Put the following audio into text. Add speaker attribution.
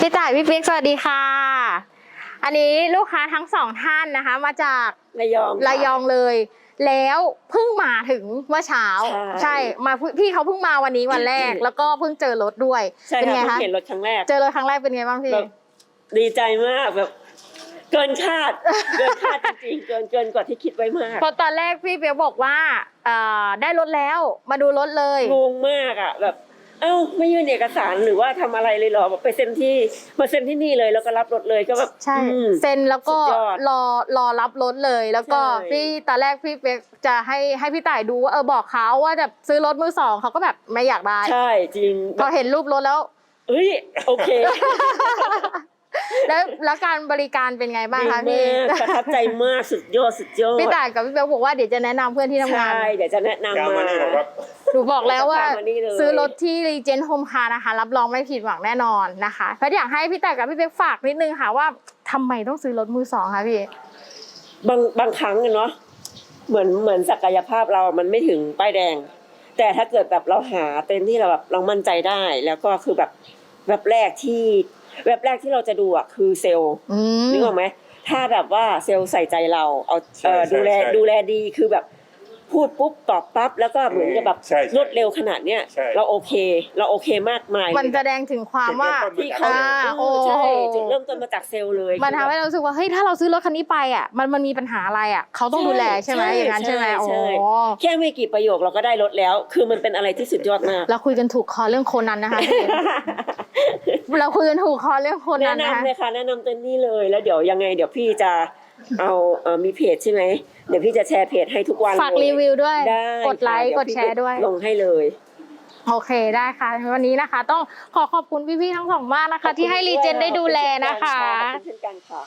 Speaker 1: พี่ต่ายพี่เปียกสวัสดีค่ะ อันนี้ลูกค้าทั้งสองท่านนะคะ มาจาก
Speaker 2: ระยองค่ะ
Speaker 1: ระยองเลย แล้วเพิ่งมาถึงเมื่อเช้า
Speaker 2: ใช่
Speaker 1: มาเพิ่งพี่เขาเพิ่งมาวันนี้วันแรก แล้วก็เพิ่งเจอรถด้วย
Speaker 2: ใช่
Speaker 1: เป็นไง
Speaker 2: ค่ะ
Speaker 1: คะ
Speaker 2: เพิ่งเห็นรถครั้งแรก
Speaker 1: เจอรถครั้งแรกเป็นไงบ้างพี่
Speaker 2: แบบดีใจมากแบบเกินคาดเกินคาดจริงๆเกินเกินกว่าที่คิดไว้มาก
Speaker 1: เพราะตอนแรกพี่เปียกบอกว่าเอ่อได้รถแล้วมาดูรถเลย
Speaker 2: งงมากอะแบบ เอ้าไม่ยื่นเอกสารหรือว่าทำอะไรเลยเหรอแบบไปเซ็นที่มาเซ็นที่นี่เลยแล้วก็รับรถเลยก็แบบ
Speaker 1: ใช่
Speaker 2: อืม
Speaker 1: เซ็นแล้วก็
Speaker 2: สุดยอด
Speaker 1: รอรอรับรถเลย แล้วก็
Speaker 2: ใช่
Speaker 1: พี่ตอนแรกพี่เป๊กจะให้ให้พี่ต่ายดูว่าเออบอกเขาว่าจะซื้อรถมือสองเขาก็แบบไม่อยากได้
Speaker 2: ใช่จริง
Speaker 1: พอเห็นรูปรถแล้ว
Speaker 2: เฮ้ยโอเค
Speaker 1: แล้วแล้วการบริการเป็นไงบ้าง
Speaker 2: ดี
Speaker 1: คะ
Speaker 2: มา
Speaker 1: พี่
Speaker 2: กประทับใจมากสุดยอดสุดยอด
Speaker 1: พี่ต่ายกับพี่เป๊กบอกว่าเดี๋ยวจะแนะนำเพื่อนที่ทำงาน
Speaker 2: ใช่เดี๋ยวจะแนะนำ
Speaker 3: ยาว
Speaker 2: มา
Speaker 3: มานี่บอกว่า
Speaker 1: หนูบอกแล้วว่า
Speaker 2: ตามมานี่เลย
Speaker 1: ซื้อรถที่รีเจน t โฮมคาร์นะคะ รับรองไม่ผิดหวังแน่นอนนะคะเพราะอยากให้พี่ต่ายกับพี่เป๊กฝากนิดนึงค่ะว่าทำไมต้องซื้อรถมือสองคะพี่
Speaker 2: บางบางครั้งอะเนาะเหมือนเหมือนศักยภาพเรามันไม่ถึงป้ายแดง แต่ถ้าเกิดแบบเราหาเต็นท์ที่เราแบบเรามั่นใจได้ แล้วก็คือแบบแบบแรกที่ แบบแรกที่เราจะดูอะคือเซลล์
Speaker 1: อืม
Speaker 2: นึกออกไหมถ้าแบบว่าเซลล์ใส่ใจเราเอา
Speaker 3: ใช่
Speaker 2: เอ่อ
Speaker 3: ใช่
Speaker 2: ดูแล
Speaker 3: ใช่
Speaker 2: ดูแลดีคือแบบ พูดปุ๊บตอบปั๊บแล้วก็เหมือนกับแบบ
Speaker 3: ใช่ใช่
Speaker 2: รวดเร็วขนาดเนี้ย
Speaker 3: ใช่
Speaker 2: เราโอเค เราโอเคมากมาย
Speaker 1: มันแสดงถึงความว่า
Speaker 3: จุดเริ่มต้น
Speaker 2: ที่เขา
Speaker 1: อ่า
Speaker 2: เออใช่
Speaker 1: โอ้
Speaker 2: จุดเริ่มต้นมาจากเซลล์เลย
Speaker 1: มันทำให้เรารู้สึกว่าเฮ้ยถ้าเราซื้อรถคันนี้ไปอะมันมันมีปัญหาอะไรอะเขาต้องดูแลใช่ไหมอย่างนั้นใช่ไหมโอ้
Speaker 2: ใช่แค่ไม่กี่ประโยคเราก็ได้รถแล้ว คือมันเป็นอะไรที่สุดยอดมาก
Speaker 1: เราคุยกันถูกคอเรื่องโคนันนะคะพี่เราคุยกันถูกคอเรื่องโคนั
Speaker 2: แนะ
Speaker 1: นนะคะ
Speaker 2: นำเลยค่ะแนะนำเต็นนี่เลยแล้วเดี๋ยวยังไงเดี๋ยวพี่จะ เอาเอ่อมีเพจใช่ไหมเดี๋ยวพี่จะแชร์เพจให้ทุกวัน
Speaker 1: ฝาก
Speaker 2: เลย
Speaker 1: รีวิวด้วย
Speaker 2: ได้
Speaker 1: กดไลค์
Speaker 2: ค่ะ
Speaker 1: กดแชร์ด้วย
Speaker 2: ลงให้เลย
Speaker 1: โอเคได้ค่ะ วันนี้นะคะ ต้องขอขอบคุณพี่ๆทั้งสองมากนะคะ ที่ให้รีเจนได้ดูแลนะคะ
Speaker 2: ขอบคุณเช่นกันค่ะ